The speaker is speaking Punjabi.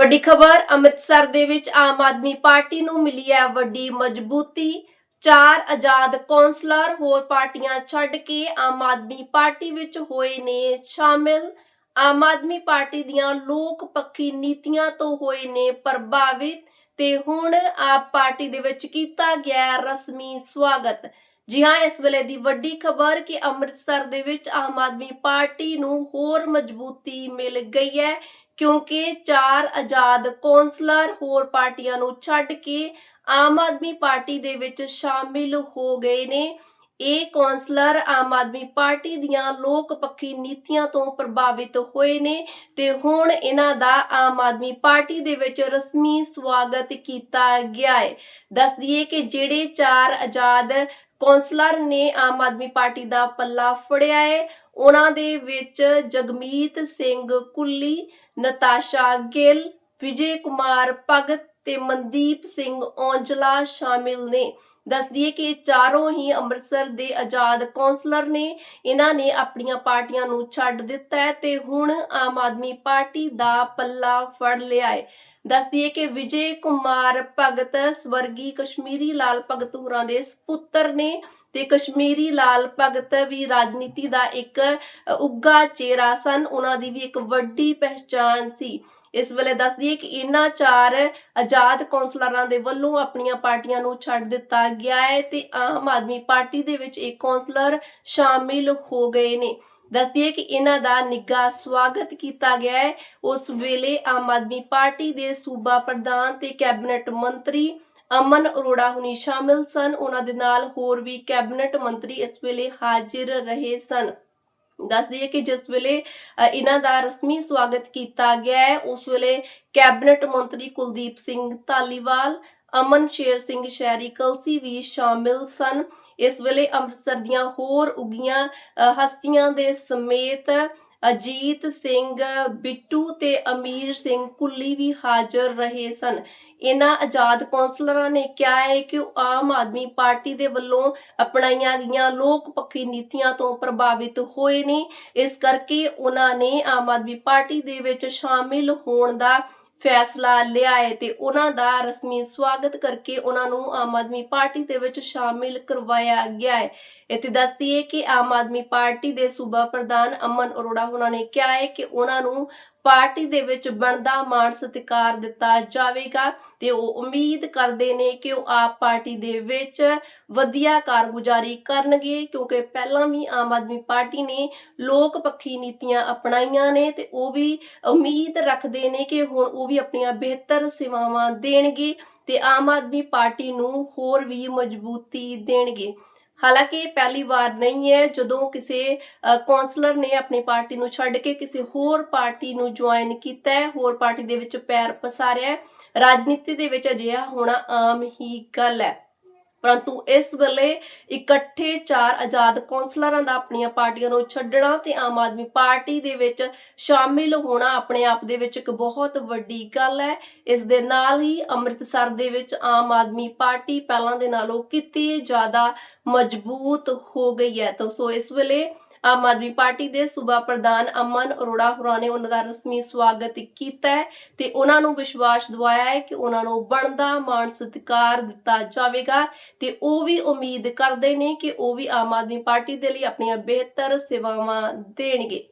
ਵੱਡੀ ਖਬਰ, ਅੰਮ੍ਰਿਤਸਰ ਦੇ ਵਿੱਚ ਆਮ ਆਦਮੀ ਪਾਰਟੀ ਨੂੰ ਮਿਲੀ ਹੈ ਵੱਡੀ ਮਜ਼ਬੂਤੀ। ਚਾਰ ਆਜ਼ਾਦ ਕੌਂਸਲਰ ਹੋਰ ਪਾਰਟੀਆਂ ਛੱਡ ਕੇ ਆਮ ਆਦਮੀ ਪਾਰਟੀ ਵਿੱਚ ਹੋਏ ਨੇ ਸ਼ਾਮਿਲ। ਆਮ ਆਦਮੀ ਪਾਰਟੀ ਦੀਆਂ ਲੋਕ ਪੱਖੀ ਨੀਤੀਆਂ ਤੋਂ ਹੋਏ ਨੇ ਪ੍ਰਭਾਵਿਤ ਤੇ ਹੁਣ ਆਪ ਪਾਰਟੀ ਦੇ ਵਿੱਚ ਕੀਤਾ ਗਿਆ ਰਸਮੀ ਸਵਾਗਤ। ਜੀ ਹਾਂ, ਇਸ ਵੇਲੇ ਦੀ ਵੱਡੀ ਖਬਰ ਕਿ ਅੰਮ੍ਰਿਤਸਰ ਦੇ ਵਿੱਚ ਆਮ ਆਦਮੀ ਪਾਰਟੀ ਨੂੰ ਹੋਰ ਮਜ਼ਬੂਤੀ ਮਿਲ ਗਈ ਹੈ। ਕਿਉਂਕਿ ਚਾਰ ਆਜ਼ਾਦ ਕੌਂਸਲਰ ਹੋਰ ਪਾਰਟੀਆਂ ਨੂੰ ਛੱਡ ਕੇ ਆਮ ਆਦਮੀ ਪਾਰਟੀ ਦੇ ਵਿੱਚ ਸ਼ਾਮਿਲ ਹੋ ਗਏ ਨੇ। ਇਹ ਕੌਂਸਲਰ ਆਮ ਆਦਮੀ ਪਾਰਟੀ ਦੀਆਂ ਲੋਕ ਪੱਖੀ ਨੀਤੀਆਂ ਤੋਂ ਪ੍ਰਭਾਵਿਤ ਹੋਏ ਨੇ ਤੇ ਹੁਣ ਇਹਨਾਂ ਦਾ ਆਮ ਆਦਮੀ ਪਾਰਟੀ ਦੇ ਵਿੱਚ ਰਸਮੀ ਸਵਾਗਤ ਕੀਤਾ ਗਿਆ ਹੈ। ਦੱਸ ਦਈਏ ਕਿ ਜਿਹੜੇ ਚਾਰ ਆਜ਼ਾਦ ਕੌਂਸਲਰ ਨੇ ਆਮ ਆਦਮੀ ਪਾਰਟੀ ਦਾ ਪੱਲਾ ਫੜਿਆ ਹੈ, ਉਹਨਾਂ ਦੇ ਵਿੱਚ ਜਗਮੀਤ ਸਿੰਘ ਕੁੱਲੀ, ਨਤਾਸ਼ਾ ਗਿੱਲ, ਵਿਜੇ ਕੁਮਾਰ ਭਗਤ ਤੇ ਮਨਦੀਪ ਸਿੰਘ ਔਂਜਲਾ ਸ਼ਾਮਿਲ ਨੇ। ਦੱਸਦੀ ਦਈਏ ਕਿ ਚਾਰੋਂ ਹੀ ਅੰਮ੍ਰਿਤਸਰ ਦੇ ਆਜ਼ਾਦ ਕੌਂਸਲਰ ਨੇ। ਇਹਨਾਂ ਨੇ ਆਪਣੀਆਂ ਪਾਰਟੀਆਂ ਨੂੰ ਛੱਡ ਦਿੱਤਾ ਹੈ ਤੇ ਹੁਣ ਆਮ ਆਦਮੀ ਪਾਰਟੀ ਦਾ ਪੱਲਾ ਫੜ ਲਿਆ ਹੈ। ਦੱਸ ਦਈਏ ਕਿ ਵਿਜੇ ਕੁਮਾਰ ਭਗਤ ਸਵਰਗੀ ਕਸ਼ਮੀਰੀ ਲਾਲ ਭਗਤ ਹੋਰਾਂ ਦੇ ਸੁਪੁੱਤਰ ਨੇ ਤੇ ਕਸ਼ਮੀਰੀ ਲਾਲ ਭਗਤ ਵੀ ਰਾਜਨੀਤੀ ਦਾ ਇੱਕ ਅ, ਚਿਹਰਾ ਸਨ। ਉਹਨਾਂ ਦੀ ਵੀ ਇੱਕ ਵੱਡੀ ਪਹਿਚਾਣ ਸੀ। ਇਸ ਵੇਲੇ ਦੱਸ ਦਈਏ ਕਿ ਇਹਨਾਂ ਚਾਰ ਆਜ਼ਾਦ ਕੌਂਸਲਰਾਂ ਦੇ ਵੱਲੋਂ ਆਪਣੀਆਂ ਪਾਰਟੀਆਂ ਨੂੰ ਛੱਡ ਦਿੱਤਾ ਗਿਆ ਹੈ ਤੇ ਆਮ ਆਦਮੀ ਪਾਰਟੀ ਦੇ ਵਿੱਚ ਇੱਕ ਕੌਂਸਲਰ ਸ਼ਾਮਿਲ ਹੋ ਗਏ ਨੇ। ਦੱਸਦੀ ਦਈਏ ਕਿ ਇਹਨਾਂ ਦਾ ਨਿੱਘਾ ਸਵਾਗਤ ਕੀਤਾ ਗਿਆ ਹੈ। ਉਸ ਵੇਲੇ ਆਮ ਆਦਮੀ ਪਾਰਟੀ ਦੇ ਸੂਬਾ ਪ੍ਰਧਾਨ ਤੇ ਕੈਬਨਿਟ ਮੰਤਰੀ ਅਮਨ ਅਰੋੜਾ ਹੁਣੀ ਸ਼ਾਮਿਲ ਸਨ। ਉਹਨਾਂ ਦੇ ਨਾਲ ਹੋਰ ਵੀ ਕੈਬਨਿਟ ਮੰਤਰੀ ਇਸ ਵੇਲੇ ਹਾਜ਼ਰ ਰਹੇ ਸਨ। ਦੱਸ ਦਈਏ ਕਿ ਜਿਸ ਵੇਲੇ ਇਹਨਾਂ ਦਾ ਰਸਮੀ ਸਵਾਗਤ ਕੀਤਾ ਗਿਆ ਹੈ, ਉਸ ਵੇਲੇ ਕੈਬਨਿਟ ਮੰਤਰੀ ਕੁਲਦੀਪ ਸਿੰਘ ਧਾਲੀਵਾਲ ਅਮਨ ਸ਼ੇਰ ਸਿੰਘ ਸ਼ਹਿਰੀ ਕਲਸੀ ਵੀ ਸ਼ਾਮਿਲ ਸਨ। ਇਸ ਵੇਲੇ ਅੰਮ੍ਰਿਤਸਰ ਦੀਆਂ ਹੋਰ ਉਗੀਆਂ ਹਸਤੀਆਂ ਦੇ ਸਮੇਤ ਅਜੀਤ ਸਿੰਘ, ਬਿੱਟੂ ਤੇ ਅਮੀਰ ਸਿੰਘ ਕੁੱਲੀ ਵੀ ਹਾਜ਼ਰ ਰਹੇ ਸਨ। ਇਹਨਾਂ ਆਜ਼ਾਦ ਕੌਂਸਲਰਾਂ ਨੇ ਕਿਹਾ ਹੈ ਕਿ ਉਹ ਆਮ ਆਦਮੀ ਪਾਰਟੀ ਦੇ ਵੱਲੋਂ ਅਪਣਾਈਆਂ ਗਈਆਂ ਲੋਕ ਪੱਖੀ ਨੀਤੀਆਂ ਤੋਂ ਪ੍ਰਭਾਵਿਤ ਹੋਏ ਨੇ। ਇਸ ਕਰਕੇ ਉਹਨਾਂ ਨੇ ਆਮ ਆਦਮੀ ਪਾਰਟੀ ਦੇ ਵਿੱਚ ਸ਼ਾਮਿਲ ਹੋਣ ਦਾ ਫੈਸਲਾ ਲਿਆ ਹੈ ਤੇ ਉਹਨਾਂ ਦਾ ਰਸਮੀ ਸਵਾਗਤ ਕਰਕੇ ਉਹਨਾਂ ਨੂੰ ਆਮ ਆਦਮੀ ਪਾਰਟੀ ਦੇ ਵਿੱਚ ਸ਼ਾਮਿਲ ਕਰਵਾਇਆ ਗਿਆ ਹੈ। ਇੱਥੇ ਦੱਸਦੀ ਹੈ ਕਿ ਆਮ ਆਦਮੀ ਪਾਰਟੀ ਦੇ ਸੂਬਾ ਪ੍ਰਧਾਨ ਅਮਨ ਅਰੋੜਾ ਉਹਨਾਂ ਨੇ ਕਿਹਾ ਹੈ ਕਿ ਉਹਨਾਂ ਨੂੰ ਪਾਰਟੀ ਦੇ ਵਿੱਚ ਬਣਦਾ ਮਾਣ ਸਤਿਕਾਰ ਦਿੱਤਾ ਜਾਵੇਗਾ ਤੇ ਉਹ ਉਮੀਦ ਕਰਦੇ ਨੇ ਕਿ ਉਹ ਆਪ ਪਾਰਟੀ ਦੇ ਵਿੱਚ ਵਧੀਆ ਕਾਰਗੁਜ਼ਾਰੀ ਕਰਨਗੇ, ਕਿਉਂਕਿ ਪਹਿਲਾਂ ਵੀ ਆਮ ਆਦਮੀ ਪਾਰਟੀ ਨੇ ਲੋਕ ਪੱਖੀ ਨੀਤੀਆਂ ਅਪਣਾਈਆਂ ਨੇ ਤੇ ਉਹ ਵੀ ਉਮੀਦ ਰੱਖਦੇ ਨੇ ਕਿ ਹੁਣ ਉਹ ਵੀ ਆਪਣੀਆਂ ਬਿਹਤਰ ਸੇਵਾਵਾਂ ਦੇਣਗੇ ਤੇ ਆਮ ਆਦਮੀ ਪਾਰਟੀ ਨੂੰ ਹੋਰ ਵੀ ਮਜ਼ਬੂਤੀ ਦੇਣਗੇ। ਹਾਲਾਂਕਿ ਇਹ ਪਹਿਲੀ ਵਾਰ ਨਹੀਂ ਹੈ ਜਦੋਂ ਕਿਸੇ ਅ, ਕੌਂਸਲਰ ਨੇ ਆਪਣੀ ਪਾਰਟੀ ਨੂੰ ਛੱਡ ਕੇ ਕਿਸੇ ਹੋਰ ਪਾਰਟੀ ਨੂੰ ਜੁਆਇਨ ਕੀਤਾ ਹੈ ਹੋਰ ਪਾਰਟੀ ਦੇ ਵਿੱਚ ਪੈਰ ਪਸਾਰਿਆ ਰਾਜਨੀਤੀ ਦੇ ਵਿੱਚ ਅਜਿਹਾ ਹੋਣਾ ਆਮ ਹੀ ਗੱਲ ਹੈ। ਪਰੰਤੂ ਇਸ ਵੇਲੇ ਇਕੱਠੇ ਚਾਰ ਆਜ਼ਾਦ ਕੌਂਸਲਰਾਂ ਦਾ ਆਪਣੀਆਂ ਪਾਰਟੀਆਂ ਨੂੰ ਛੱਡਣਾ ਤੇ ਆਮ ਆਦਮੀ ਪਾਰਟੀ ਦੇ ਵਿੱਚ ਸ਼ਾਮਿਲ ਹੋਣਾ ਆਪਣੇ ਆਪ ਦੇ ਵਿੱਚ ਇੱਕ ਬਹੁਤ ਵੱਡੀ ਗੱਲ ਹੈ। ਇਸ ਦੇ ਨਾਲ ਹੀ ਅੰਮ੍ਰਿਤਸਰ ਦੇ ਵਿੱਚ ਆਮ ਆਦਮੀ ਪਾਰਟੀ ਪਹਿਲਾਂ ਦੇ ਨਾਲੋਂ ਕਿਤੇ ਜ਼ਿਆਦਾ ਮਜ਼ਬੂਤ ਹੋ ਗਈ ਹੈ। ਤਾਂ ਸੋ ਇਸ ਵੇਲੇ ਆਮ ਆਦਮੀ ਪਾਰਟੀ ਦੇ ਸੂਬਾ ਪ੍ਰਧਾਨ ਅਮਨ ਅਰੋੜਾ ਹੋਰਾਂ ਨੇ ਉਹਨਾਂ ਦਾ ਰਸਮੀ ਸਵਾਗਤ ਕੀਤਾ ਹੈ ਤੇ ਉਹਨਾਂ ਨੂੰ ਵਿਸ਼ਵਾਸ ਦਿਵਾਇਆ ਹੈ ਕਿ ਉਹਨਾਂ ਨੂੰ ਬਣਦਾ ਮਾਣ ਸਤਿਕਾਰ ਦਿੱਤਾ ਜਾਵੇਗਾ ਤੇ ਉਹ ਵੀ ਉਮੀਦ ਕਰਦੇ ਨੇ ਕਿ ਉਹ ਵੀ ਆਮ ਆਦਮੀ ਪਾਰਟੀ ਦੇ ਲਈ ਆਪਣੀਆਂ ਬਿਹਤਰ ਸੇਵਾਵਾਂ ਦੇਣਗੇ।